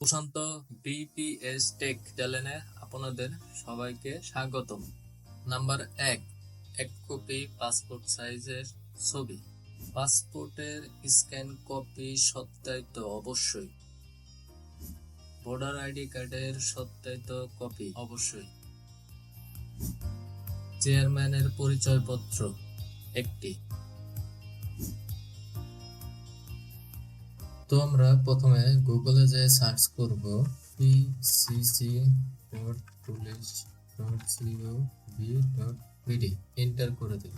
প্রশান্ত BPS take চ্যানেলে আপনাদের সবাইকে স্বাগতম। নাম্বার এক এক কপি পাসপোর্ট সাইজের ছবি। পাসপোর্টের স্ক্যান কপি সত্যায়িত অবশ্যই। ভোটার আইডি কার্ডের সত্যায়িত কপি অবশ্যই। চেয়ারম্যানের পরিচয়পত্র একটি। তো আমরা প্রথমে গুগলে যে সার্চ করব PCC dot police dot co V dot PD enter করে দেব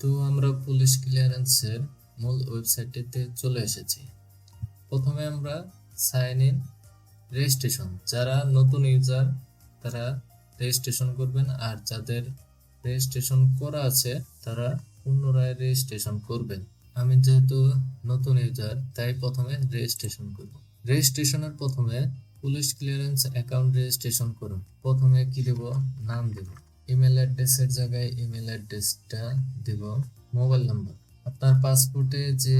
তো আমরা পুলিশ ক্লিয়ারেন্সের মূল ওয়েবসাইটটিতে চলে এসেছি। প্রথমে আমরা সাইন ইন রেজিস্ট্রেশন যারা নতুন ইউজার তারা রেজিস্ট্রেশন করবেন, আর যাদের রেজিস্ট্রেশন করা আছে, তারা পুনরায় রেজিস্ট্রেশন করবেন। আমি যেহেতু নতুন ইউজার তাই প্রথমে রেজিস্ট্রেশন করব। রেজিস্ট্রেশনের প্রথমে পুলিশ ক্লিয়ারেন্স অ্যাকাউন্ট রেজিস্ট্রেশন করুন। প্রথমে কি দেব? নাম দেব। ইমেল অ্যাড্রেসের জায়গায় ইমেল অ্যাড্রেসটা দেব। মোবাইল নাম্বার আপনার পাসপোর্টে যে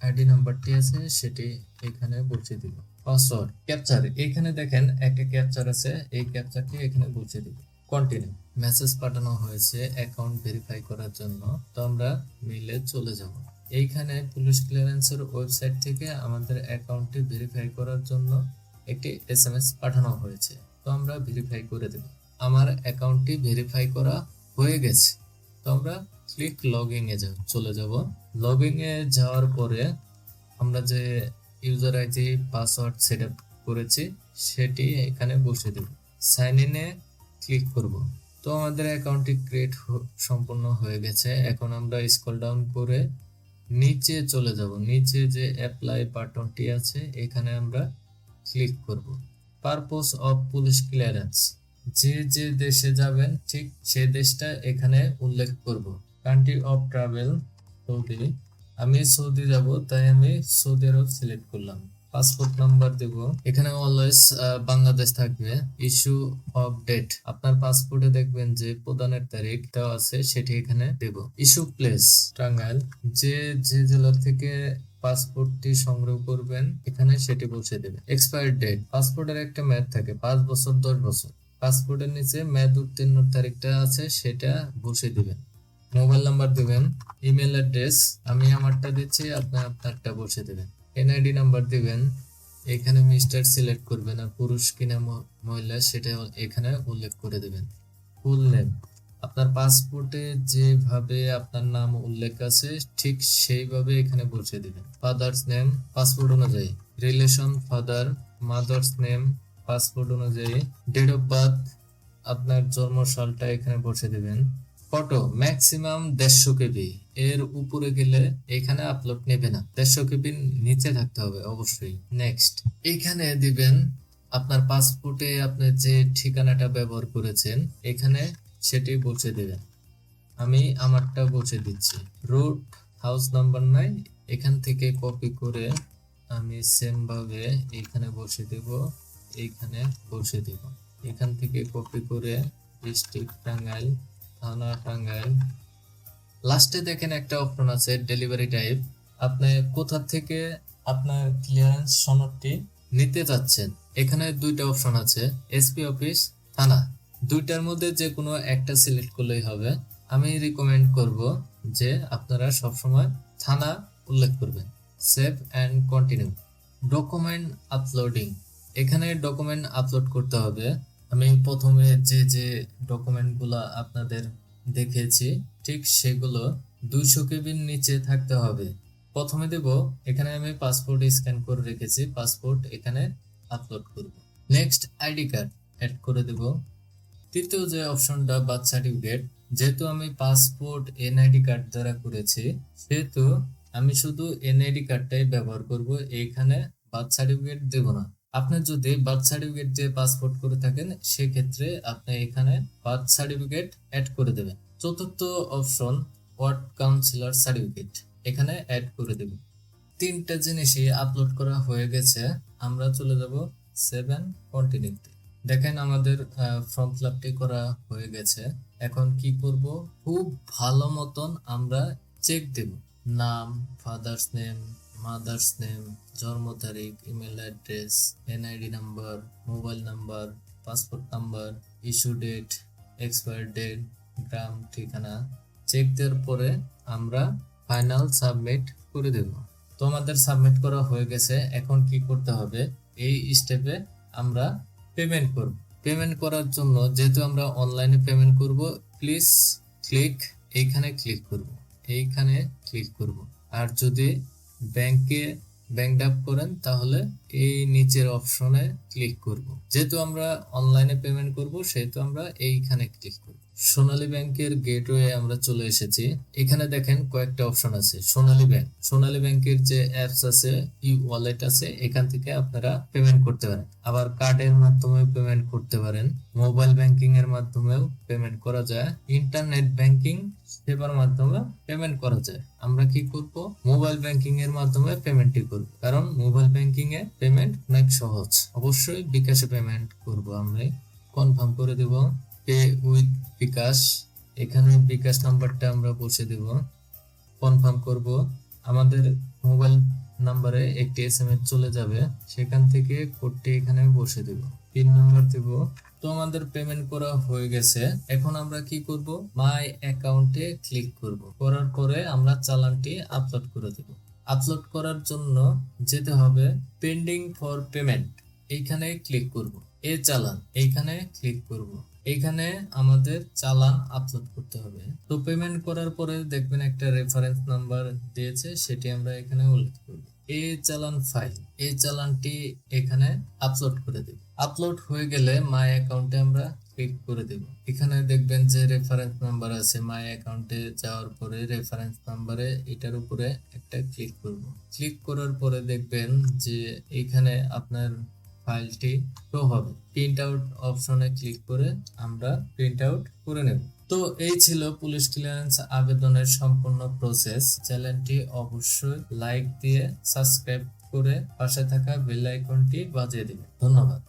আইডি নাম্বারটি আছে, সেটি এখানে বসিয়ে দিব। পাসওয়ার্ড ক্যাপচার এখানে দেখেন একটা ক্যাপচার আছে। এই ক্যাপচারটি এখানে বসিয়ে দিব। কন্টিনিউ মেসেজ পাঠানো হয়েছে অ্যাকাউন্ট ভেরিফাই করার জন্য। তো আমরা মেইলে চলে যাব। এইখানে পুলিশ ক্লিয়ারেন্সের ওয়েবসাইট থেকে আমাদের অ্যাকাউন্টটি ভেরিফাই করার জন্য একটি এসএমএস পাঠানো হয়েছে। তো আমরা ভেরিফাই করে দেব। আমার অ্যাকাউন্টটি ভেরিফাই করা হয়ে গেছে। তো আমরা ক্লিক লগইং এ চলে যাব। লগইং এ যাওয়ার পরে আমরা যে user ID password set up করেছি, সেটি এখানে বসে দেব। সাইন ইনে ক্লিক করব। তো আমাদের অ্যাকাউন্টটি ক্রিয়েট সম্পূর্ণ হয়ে গেছে। এখন আমরা স্ক্রল ডাউন করে নিচে চলে যাব। নিচে যে অ্যাপ্লাই বাটনটি আছে, এখানে আমরা ক্লিক করব। পারপোজ অফ পুলিশ ক্লিয়ারেন্স যে যে দেশে যাবেন, ঠিক সে দেশটা এখানে উল্লেখ করব। Country of travel Saudi. আমি সৌদি যাব, তাই আমি সৌদি আরব সিলেক্ট করলাম। পাসপোর্ট নাম্বার দেব। এখানে অলওয়েজ বাংলাদেশ থাকবে। ইস্যু অফ ডেট আপনার পাসপোর্টে দেখবেন যে প্রদানের তারিখ দেওয়া আছে, সেটি এখানে দেব। Issue place Tangail. যে যে জেলা থেকে পাসপোর্টটি সংগ্রহ করবেন, এখানে সেটি বসে দেবে। এক্সপায়ার ডেট পাসপোর্টের একটা মেয়াদ থাকে, পাঁচ বছর, দশ বছর। পাসপোর্টের নিচে মেয়াদ উত্তীর্ণ তারিখটা আছে, সেটা বসে দিবেন। মোবাইল নাম্বার দিবেন ইমেল অ্যাড্রেস আমি আমারটা দিচ্ছি, আপনি আপনারটা বসে দেবেন। এনআইডি নাম্বার দিবেন। এখানে মিস্টার সিলেক্ট করবেন আর পুরুষ কিনা মহিলা সেটা এখানে উল্লেখ করে দেবেন। ফুল নেম আপনার পাসপোর্টে যেভাবে আপনার নাম উল্লেখ আছে, ঠিক সেইভাবে এখানে বসিয়ে দিবেন। ফাদার্স নেম পাসপোর্ট অনুযায়ী। Relation father mother's name passport অনুযায়ী। ডেট অফ বার্থ আপনার জন্ম সালটা এখানে বসে দিবেন। ফটো ম্যাক্সিমাম দেড়শো কেবি। এর উপরে গেলে এখানে আপলোড নেবে না। দেড়শো কেবির নিচে থাকতে হবে অবশ্যই। নেক্সট এখানে দিবেন আপনার পাসপোর্টে আপনি যে ঠিকানাটা ব্যবহার করেছেন, এখানে সেটি বসে দেবেন। আমি আমারটা বসে দিচ্ছি। রোড হাউস নাম্বার নাই এখান থেকে কপি করে আমি সেম ভাবে এখানে বসে দেব এইখানে বসে দেব। এখান থেকে কপি করে ডিস্ট্রিক্ট টাঙ্গাইল থানা টাঙ্গাইল লাস্টে দেখেন একটা অপশন আছে ডেলিভারি টাইপ আপনি কোথা থেকে আপনার ক্লিয়ারেন্স সনদটি নিতে চাচ্ছেন? এখানে দুইটা অপশন আছে এসপি অফিস থানা। দুইটার মধ্যে যে কোনো একটা সিলেক্ট করলেই হবে। আমি রিকমেন্ড করব যে আপনারা সবসময় থানা উল্লেখ করবেন। Save and continue document uploading এখানে ডকুমেন্ট আপলোড করতে হবে। আমি প্রথমে যে যে ডকুমেন্টগুলো আপনাদের দেখেছি, ঠিক সেগুলো দুইশো কেবির নিচে থাকতে হবে। প্রথমে দেব, এখানে আমি পাসপোর্ট স্ক্যান করে রেখেছি পাসপোর্ট এখানে আপলোড করব। নেক্সট আইডি কার্ড অ্যাড করে দেব। তৃতীয় যে অপশনটা বার্থ সার্টিফিকেট যেহেতু আমি পাসপোর্ট এনআইডি কার্ড দ্বারা করেছি, সেহেতু আমি শুধু এনআইডি কার্ডটাই ব্যবহার করব, এইখানে বার্থ সার্টিফিকেট দেব না। আপনি যদি বার্থ সার্টিফিকেট দিয়ে পাসপোর্ট করে থাকেন, সেক্ষেত্রে আপনি এখানে বার্থ সার্টিফিকেট অ্যাড করে দেবেন। চতুর্থ অপশন ওয়ার্ড কাউন্সিলর সার্টিফিকেট এখানে অ্যাড করে দেব তিনটা জিনিসই আপলোড করা হয়ে গেছে। আমরা চলে যাব সেভেন কন্টিনিউতে দেখেন আমাদের ফর্ম ফিল করা হয়ে গেছে। এখন কি করব? খুব ভালো মতন আমরা চেক দেব। নাম ফাদার্স নেম মাদার্স নেম, জন্ম তারিখ, email address, NID number, mobile number, passport number, issue date, expire date, গ্রাম, ঠিকানা। চেক দেওয়ার পরে আমরা ফাইনাল সাবমিট করে দেব। তো আমাদের সাবমিট করা হয়ে গেছে। এখন কি করতে হবে? এই স্টেপে আমরা পেমেন্ট করব। পেমেন্ট করার জন্য যেহেতু আমরা অনলাইনে পেমেন্ট করব প্লিজ ক্লিক এইখানে ক্লিক করব। এইখানে ক্লিক করব। আর যদি ব্যাংকে, ব্যাংক ডাপ করেন, তাহলে এই নিচের অপশনে ক্লিক করব। যেহেতু আমরা অনলাইনে পেমেন্ট করব, সেহেতু আমরা এইখানে ক্লিক করব। সোনালী ব্যাংকের গেটওয়ে আমরা চলে এসেছি। এখানে দেখেন কয়েকটা অপশন আছে। সোনালী ব্যাংক। সোনালী ব্যাংকের যে অ্যাপস আছে, ই ওয়ালেট আছে, এখান থেকে আপনারা পেমেন্ট করতে পারেন। আবার কার্ডের মাধ্যমে পেমেন্ট করতে পারেন। মোবাইল ব্যাংকিং এর মাধ্যমেও পেমেন্ট করা যায়। ইন্টারনেট ব্যাংকিং সেবার মাধ্যমে পেমেন্ট করা যায়। আমরা কি করব? মোবাইল ব্যাংকিং এর মাধ্যমে পেমেন্টই করব। কারণ মোবাইল ব্যাংকিং এ পেমেন্ট অনেক সহজ। অবশ্যই বিকাশে পেমেন্ট করব আমরা কনফার্ম করে দেব। পে উইথ বিকাশ, এখানে বিকাশ নাম্বারটা আমরা বসে দেব। কনফার্ম করব, আমাদের মোবাইল নাম্বারে একটি এসএমএস চলে যাবে, সেখান থেকে কোডটি এখানে বসে দেব। পিন নাম্বার দেব। তো আমাদের পেমেন্ট করা হয়ে গেছে। এখন আমরা কি করব? মাই অ্যাকাউন্টে ক্লিক করব। করার পরে আমরা চালানটি আপলোড করে দেব। আপলোড করার জন্য যেতে হবে পেন্ডিং ফর পেমেন্ট এইখানে ক্লিক করব। এ চালান। এইখানে ক্লিক করব। এইখানে আমাদের চালান আপলোড করতে হবে। তো পেমেন্ট করার পরে দেখবেন একটা রেফারেন্স নাম্বার দিয়েছে, সেটি আমরা এখানে উল্লেখ করব। এই চালান ফাইল এই চালানটি এখানে আপলোড করে দেব। আপলোড হয়ে গেলে মাই অ্যাকাউন্টে আমরা ক্লিক করে দেব। এখানে দেখবেন যে রেফারেন্স নাম্বার আছে মাই অ্যাকাউন্টে যাওয়ার পরে রেফারেন্স নাম্বারে এটার উপরে একটা ক্লিক করব। ক্লিক করার পরে দেখবেন যে এখানে আপনার ফাইলটি শো হবে। প্রিন্ট আউট অপশনে ক্লিক করে আমরা প্রিন্ট আউট করে নেব। তো এই ছিল পুলিশ ক্লিয়ারেন্স আবেদনের সম্পূর্ণ প্রসেস চ্যানেলটি অবশ্যই লাইক দিয়ে সাবস্ক্রাইব করে পাশে থাকা বেল আইকনটি বাজিয়ে দিবেন। ধন্যবাদ।